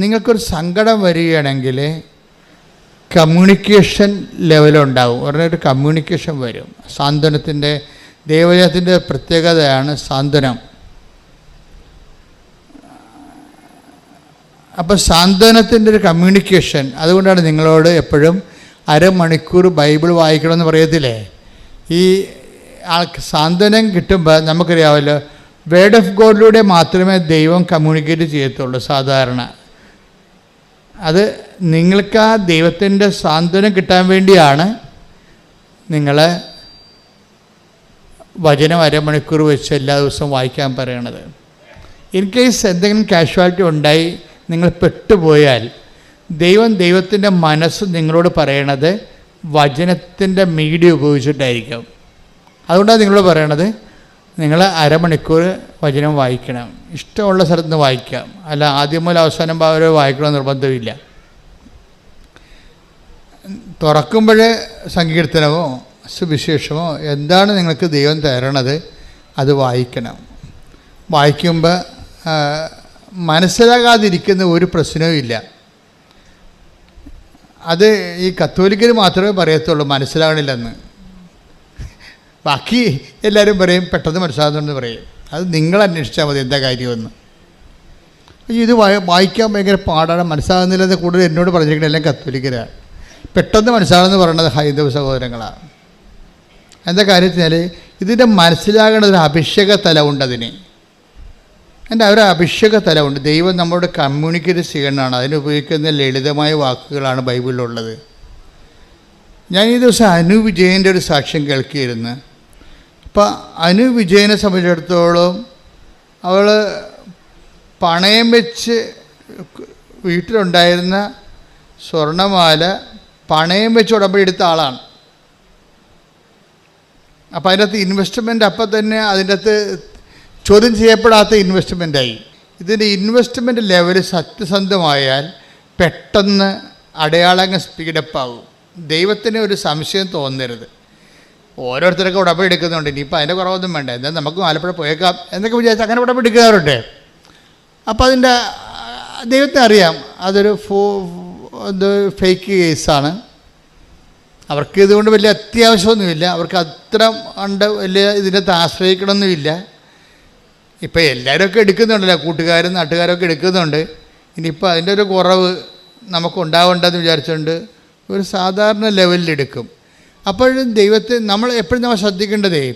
നിങ്ങൾക്കൊരു സങ്കടം വരികയാണെങ്കിൽ കമ്മ്യൂണിക്കേഷൻ ലെവലുണ്ടാവും ഉടനെ കമ്മ്യൂണിക്കേഷൻ വരും. സാന്ത്വനത്തിന്റെ ദേവജനത്തിന്റെ പ്രത്യേകതയാണ് സാന്ത്വനം. അപ്പോൾ സാന്ത്വനത്തിന്റെ ഒരു കമ്മ്യൂണിക്കേഷൻ അതുകൊണ്ടാണ് നിങ്ങളോട് എപ്പോഴും അരമണിക്കൂർ ബൈബിൾ വായിക്കണമെന്ന് പറയത്തില്ലേ? ഈ ആൾക്ക് സാന്ത്വനം കിട്ടുമ്പോൾ നമുക്കറിയാമല്ലോ വേർഡ് ഓഫ് ഗോഡിലൂടെ മാത്രമേ ദൈവം കമ്മ്യൂണിക്കേറ്റ് ചെയ്യത്തുള്ളൂ സാധാരണ. അത് നിങ്ങൾക്ക് ആ ദൈവത്തിന്റെ സാന്ത്വനം കിട്ടാൻ വേണ്ടിയാണ് നിങ്ങൾ വചനം അരമണിക്കൂർ വെച്ച് എല്ലാ ദിവസവും വായിക്കാൻ പറയണത്. ഇൻ കേസ് എന്തെങ്കിലും കാഷ്വാലിറ്റി ഉണ്ടായി നിങ്ങൾ പെട്ടുപോയാൽ ദൈവം ദൈവത്തിന്റെ മനസ്സ് നിങ്ങളോട് പറയണത് വചനത്തിന്റെ മീഡിയ ഉപയോഗിച്ചിട്ടായിരിക്കും. അതുകൊണ്ടാണ് നിങ്ങളോട് പറയണത് നിങ്ങൾ അരമണിക്കൂർ വചനം വായിക്കണം. ഇഷ്ടമുള്ള സ്ഥലത്ത് നിന്ന് വായിക്കാം. അല്ല ആദ്യം മുതൽ അവസാനം വരെ വായിക്കണം നിർബന്ധമില്ല. തുറക്കുമ്പോഴേ സങ്കീർത്തനമോ സുവിശേഷമോ എന്താണ് നിങ്ങൾക്ക് ദൈവം തരണത് അത് വായിക്കണം. വായിക്കുമ്പോൾ മനസ്സിലാകാതിരിക്കുന്ന ഒരു പ്രശ്നവുമില്ല അത് ഈ കത്തോലിക്കർ മാത്രമേ പറയത്തുള്ളൂ മനസ്സിലാകണില്ലെന്ന് ബാക്കി എല്ലാവരും പറയും പെട്ടെന്ന് മനസ്സിലാകുന്നുണ്ടെന്ന് പറയും. അത് നിങ്ങൾ അന്വേഷിച്ചാൽ മതി എന്താ കാര്യമെന്ന്. ഇത് വായ- വായിക്കാൻ ഭയങ്കര പാടാണ്. മനസ്സിലാകുന്നില്ലെന്ന് കൂടുതൽ എന്നോട് പറഞ്ഞിരിക്കുന്നത് എല്ലാം കത്തോലിക്കരാണ് പെട്ടെന്ന് മനസ്സിലാകുമെന്ന് പറയുന്നത് ഹൈന്ദവ സഹോദരങ്ങളാണ് എന്താ കാര്യത്തിനാൽ ഇതിന്റെ മനസ്സിലാകേണ്ട ഒരു അഭിഷേക തലമുണ്ട് അതിന്. എന്റെ ഒരു അഭിഷേക തലമുണ്ട് ദൈവം നമ്മളോട് കമ്മ്യൂണിക്കേറ്റ് ചെയ്യണമാണ് അതിന് ഉപയോഗിക്കുന്ന ലളിതമായ വാക്കുകളാണ് ബൈബിളിലുള്ളത്. ഞാൻ ഈ ദിവസം അനു വിജയന്റെ ഒരു സാക്ഷ്യം കേൾക്കിയിരുന്നു. അപ്പം അനു വിജയനെ സംബന്ധിച്ചിടത്തോളം അവൾ പണയം വെച്ച് വീട്ടിലുണ്ടായിരുന്ന സ്വർണമാല പണയം വെച്ച് ഉടമ്പടി എടുത്ത ആളാണ്. അപ്പോൾ അതിന്റെ അകത്ത് ഇൻവെസ്റ്റ്മെന്റ് അപ്പം തന്നെ അതിന്റെ അകത്ത് ചോദ്യം ചെയ്യപ്പെടാത്ത ഇൻവെസ്റ്റ്മെന്റായി ഇതിന്റെ ഇൻവെസ്റ്റ്മെന്റ് ലെവൽ സത്യസന്ധമായാൽ പെട്ടെന്ന് അടയാളങ്ങൾ സ്പീഡപ്പ് ദൈവത്തിന് ഒരു സംശയം തോന്നരുത്. ഓരോരുത്തരൊക്കെ ഉടമ്പടി എടുക്കുന്നുണ്ട്. ഇനിയിപ്പോൾ അതിന്റെ കുറവൊന്നും വേണ്ട. എന്താ നമുക്ക് ആലപ്പുഴ പോയേക്കാം എന്നൊക്കെ വിചാരിച്ച് അങ്ങനെ ഉടമ്പടി എടുക്കാറുണ്ട്. അപ്പോൾ അതിന്റെ ദൈവത്തെ അറിയാം അതൊരു ഫോ ഇത് ഫേക്ക് കേസാണ് അവർക്ക് ഇതുകൊണ്ട് വലിയ അത്യാവശ്യമൊന്നുമില്ല. അവർക്ക് അത്ര ഉണ്ട് വലിയ ഇതിനകത്ത് ആശ്രയിക്കണമൊന്നുമില്ല. ഇപ്പം എല്ലാവരൊക്കെ എടുക്കുന്നുണ്ടല്ലോ. കൂട്ടുകാരും നാട്ടുകാരൊക്കെ എടുക്കുന്നുണ്ട്. ഇനിയിപ്പോൾ അതിന്റെ ഒരു കുറവ് നമുക്കുണ്ടാവേണ്ടെന്ന് വിചാരിച്ചുകൊണ്ട് ഒരു സാധാരണ ലെവലിൽ എടുക്കും. അപ്പോഴും ദൈവത്തെ നമ്മൾ എപ്പോഴും നമ്മൾ ശ്രദ്ധിക്കേണ്ടതേ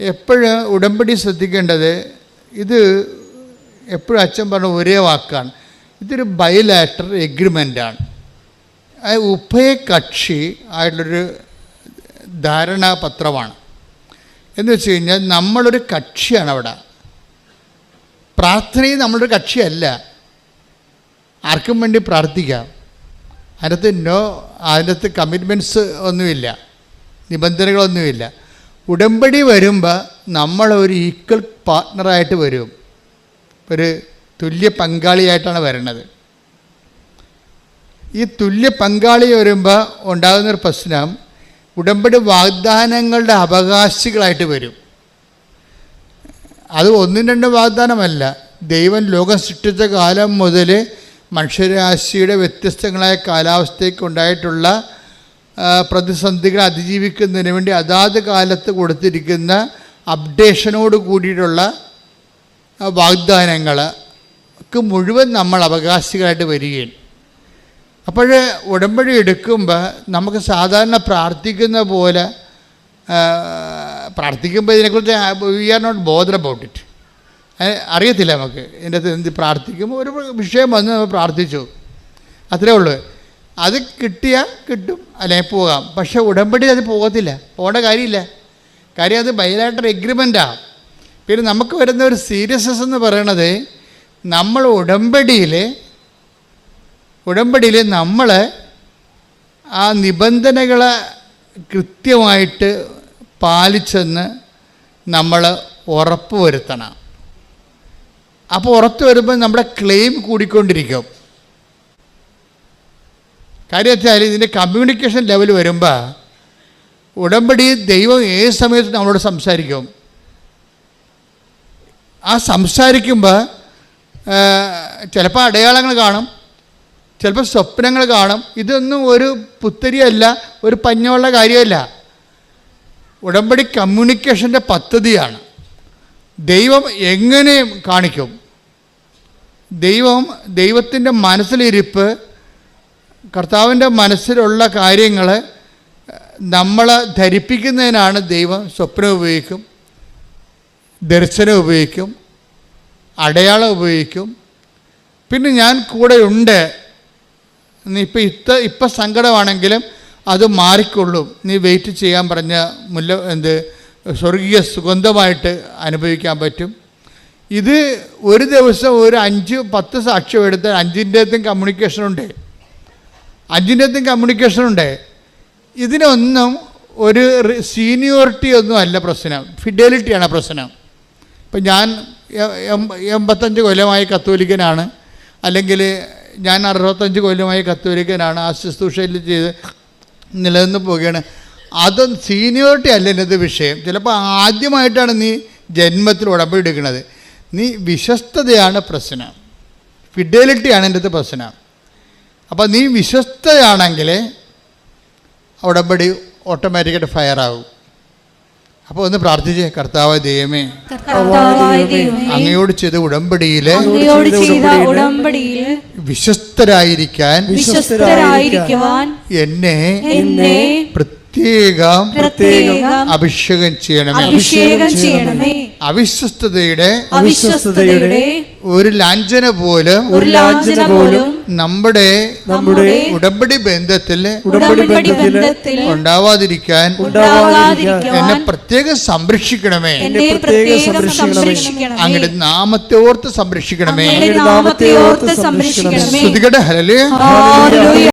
എപ്പോഴും ഉടമ്പടി ശ്രദ്ധിക്കേണ്ടത് ഇത് എപ്പോഴും അച്ഛൻ പറഞ്ഞ ഒരേ വാക്കാണ്. ഇതൊരു ബയലാറ്റർ എഗ്രിമെന്റാണ് ഉഭയകക്ഷി ആയിട്ടുള്ളൊരു ധാരണാപത്രമാണ്. എന്ന് വെച്ച് കഴിഞ്ഞാൽ നമ്മളൊരു കക്ഷിയാണ് അവിടെ. പ്രാർത്ഥനയും നമ്മളൊരു കക്ഷിയല്ല. ആർക്കും വേണ്ടി പ്രാർത്ഥിക്കാം. അതിനകത്ത് നോ അതിനകത്ത് കമ്മിറ്റ്മെന്റ്സ് ഒന്നുമില്ല. നിബന്ധനകളൊന്നുമില്ല. ഉടമ്പടി വരുമ്പോൾ നമ്മൾ ഒരു ഈക്വൽ പാർട്ട്ണറായിട്ട് വരും. ഒരു തുല്യ പങ്കാളിയായിട്ടാണ് വരുന്നത് ഈ തുല്യ പങ്കാളി വരുമ്പോൾ ഉണ്ടാകുന്നൊരു പ്രശ്നം ഉടമ്പടി വാഗ്ദാനങ്ങളുടെ അവകാശികളായിട്ട് വരും. അത് ഒന്നും രണ്ടും വാഗ്ദാനമല്ല. ദൈവം ലോകം സൃഷ്ടിച്ച കാലം മുതൽ മനുഷ്യരാശിയുടെ വ്യത്യസ്തങ്ങളായ കാലാവസ്ഥയ്ക്ക് ഉണ്ടായിട്ടുള്ള പ്രതിസന്ധികൾ അതിജീവിക്കുന്നതിന് വേണ്ടി അതാത് കാലത്ത് കൊടുത്തിരിക്കുന്ന അപ്ഡേഷനോട് കൂടിയിട്ടുള്ള വാഗ്ദാനങ്ങൾക്ക് മുഴുവൻ നമ്മൾ അവകാശികളായിട്ട് വരികയാണ്. അപ്പോൾ ഉടമ്പടി എടുക്കുമ്പോൾ നമുക്ക് സാധാരണ പ്രാർത്ഥിക്കുന്ന പോലെ പ്രാർത്ഥിക്കുമ്പോൾ ഇതിനെക്കുറിച്ച് we are not bother about it അറിയത്തില്ല നമുക്ക്. ഇതിന്റെ അകത്ത് എന്ത് പ്രാർത്ഥിക്കുമ്പോൾ ഒരു വിഷയം വന്ന് നമ്മൾ പ്രാർത്ഥിച്ചു. അത്രേ ഉള്ളൂ. അത് കിട്ടിയാൽ കിട്ടും. അല്ലെങ്കിൽ പോകാം. പക്ഷേ ഉടമ്പടി അത് പോകത്തില്ല. പോകേണ്ട കാര്യമില്ല. കാര്യം അത് ബൈലാറ്റർ എഗ്രിമെന്റാണ് പിന്നെ നമുക്ക് വരുന്ന ഒരു സീരിയസ്നെസ് എന്ന് പറയണത് നമ്മൾ ഉടമ്പടിയിൽ ഉടമ്പടിയിൽ നമ്മൾ ആ നിബന്ധനകളെ കൃത്യമായിട്ട് പാലിച്ചെന്ന് നമ്മൾ ഉറപ്പ് വരുത്തണം അപ്പോൾ ഉറപ്പ് വരുമ്പോൾ നമ്മുടെ ക്ലെയിം കൂടിക്കൊണ്ടിരിക്കും. കാര്യം വെച്ചാൽ ഇതിന്റെ കമ്മ്യൂണിക്കേഷൻ ലെവൽ വരുമ്പോൾ ഉടമ്പടി ദൈവം ഏത് സമയത്ത് നമ്മളോട് സംസാരിക്കും. ആ സംസാരിക്കുമ്പോൾ ചിലപ്പോൾ അടയാളങ്ങൾ കാണും ചിലപ്പോൾ സ്വപ്നങ്ങൾ കാണും. ഇതൊന്നും ഒരു പുത്തരിയല്ല ഒരു പഞ്ഞമുള്ള കാര്യമല്ല. ഉടമ്പടി കമ്മ്യൂണിക്കേഷന്റെ പദ്ധതിയാണ്. ദൈവം എങ്ങനെ കാണിക്കും? ദൈവം ദൈവത്തിന്റെ മനസ്സിലിരിപ്പ് കർത്താവിന്റെ മനസ്സിലുള്ള കാര്യങ്ങൾ നമ്മൾ ധരിപ്പിക്കുന്നതിനാണ് ദൈവം സ്വപ്നം ഉപയോഗിക്കും ദർശനം ഉപയോഗിക്കും അടയാളം ഉപയോഗിക്കും. പിന്നെ ഞാൻ കൂടെ ഉണ്ട് നീ ഇപ്പം ഇത്ത ഇപ്പം സങ്കടമാണെങ്കിലും അത് മാറിക്കൊള്ളും. നീ വെയിറ്റ് ചെയ്യാൻ പറഞ്ഞ മുല്ല എന്ത് സ്വർഗീയ സുഗന്ധമായിട്ട് അനുഭവിക്കാൻ പറ്റും. ഇത് ഒരു ദിവസം ഒരു അഞ്ച് പത്ത് സാക്ഷ്യം എടുത്ത് കമ്മ്യൂണിക്കേഷൻ കമ്മ്യൂണിക്കേഷനുണ്ട് അഞ്ചിന്റെത്തും കമ്മ്യൂണിക്കേഷനുണ്ട് ഇതിനൊന്നും ഒരു സീനിയോറിറ്റി ഒന്നും അല്ല പ്രശ്നം. ഫിഡലിറ്റിയാണ് പ്രശ്നം. ഇപ്പം ഞാൻ എൺപത്തഞ്ച് കൊല്ലമായി കത്തോലിക്കനാണ്. അല്ലെങ്കിൽ ഞാൻ അറുപത്തഞ്ച് കൊല്ലമായി കത്തോലിക്കനാണ്. ആ ശുശ്രൂഷയിൽ ചെയ്ത് നിലനിന്ന് പോവുകയാണ്. അതും സീനിയോറിറ്റി അല്ല എന്നത് വിഷയം. ചിലപ്പോൾ ആദ്യമായിട്ടാണ് നീ ജന്മത്തിൽ ഉടമ്പെടുക്കുന്നത് നീ വിശ്വസ്തതയാണ് പ്രശ്നം. ഫിഡലിറ്റിയാണ് എന്റെ പ്രശ്നം. അപ്പോൾ നീ വിശ്വസ്തയാണെങ്കിൽ ഉടമ്പടി ഓട്ടോമാറ്റിക്കായിട്ട് ഫയർ ആകും അപ്പോൾ ഒന്ന് പ്രാർത്ഥിച്ചേ കർത്താവ് ദൈവമേ അങ്ങയോട് ചെയ്ത ഉടമ്പടിയിലെ വിശ്വസ്തരായിരിക്കാൻ എന്നെ പ്രത്യേകം പ്രത്യേകം അഭിഷേകം ചെയ്യണമേ. അഭിഷേകം ചെയ്യണമേ. അവിശ്വസ്തതയുടെ അവിശ്വസ്തതയുടെ ഒരു ലാഞ്ചന പോലും ഒരു ലാഞ്ചന പോലും നമ്മുടെ നമ്മുടെ ഉടമ്പടി ബന്ധത്തിൽ ഉടമ്പടി ബന്ധത്തിൽ ഉണ്ടാവാതിരിക്കാൻ എന്നെ പ്രത്യേകം സംരക്ഷിക്കണമേ. എന്നെ പ്രത്യേകം സംരക്ഷിക്കണമേ. അങ്ങയുടെ നാമത്തെ ഓർത്ത് സംരക്ഷിക്കണമേ. നാമത്തെ ഓർത്ത് സംരക്ഷിക്കണമേ. ശ്രുതികട ഹലലേ ഹല്ലേലൂയ.